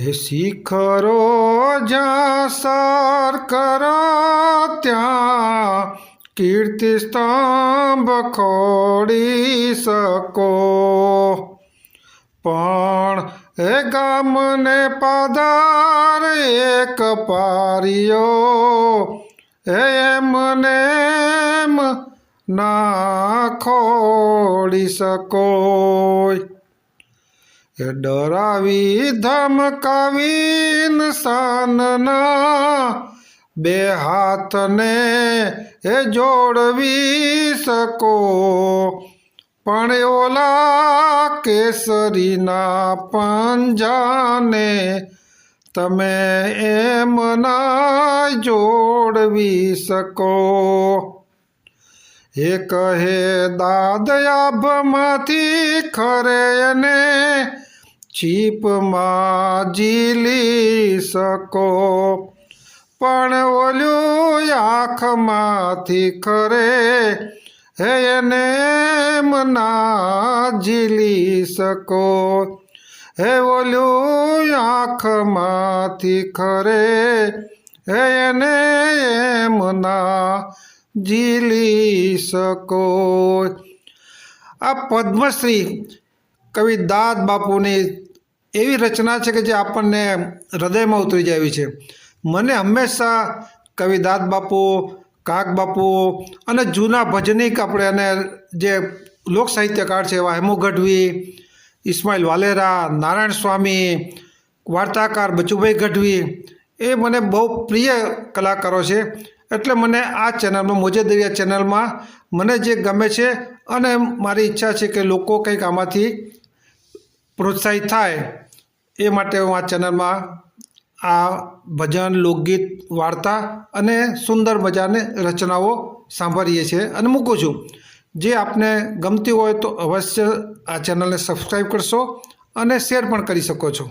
હે શિખરો જ્યાં સર કરો ત્યાં કીર્તિ સ્તંભ ખોડી શકો. પણ એ ગામને પધાર એક પારિયો એમને એમ ના ખોડી શકો. ડરાવી ધમકાવી ઇન્સાનના બે હાથને એ જોડવી શકો. પણ ઓલા કેસરીના પંજાને તમે એમના જોડવી શકો. એ કહે દાદયાભમાંથી ખરે અને ચીપમાં જીલી શકો. પણ ઓલું આંખમાંથી ખરે હે એને મના જીલી શકો. હે ઓલું આંખમાંથી ખરે હે એને એમના ઝીલી શકો. આ પદ્મશ્રી કવિ દાદ બાપુની એવી રચના છે કે જે આપણને હૃદયમાં ઉતરી જાય છે. મને હંમેશા કવિ દાદ બાપુ કાક બાપુ અને જૂના ભજનિક આપણે અને જે લોક સાહિત્યકાર છે એવા હેમુ ગઢવી ઇસ્માઇલ વાલેરા, નારાયણ સ્વામી, વાર્તાકાર બચુભાઈ ગઢવી એ મને બહુ પ્રિય કલાકારો છે. એટલે મને આ ચેનલમાં મોજે દરિયા ચેનલમાં મને જે ગમે છે અને મારી ઈચ્છા છે કે લોકો કંઈક આમાંથી પ્રોત્સાહિત થાય, એ માટે હું આ ચેનલમાં આ ભજન, લોકગીત વાર્તા અને સુંદર મજાની રચનાઓ સાંભળીએ છીએ અને મૂકું છું. જે આપને ગમતી હોય તો અવશ્ય આ ચેનલને સબસ્ક્રાઈબ કરશો અને શેર પણ કરી શકો છો.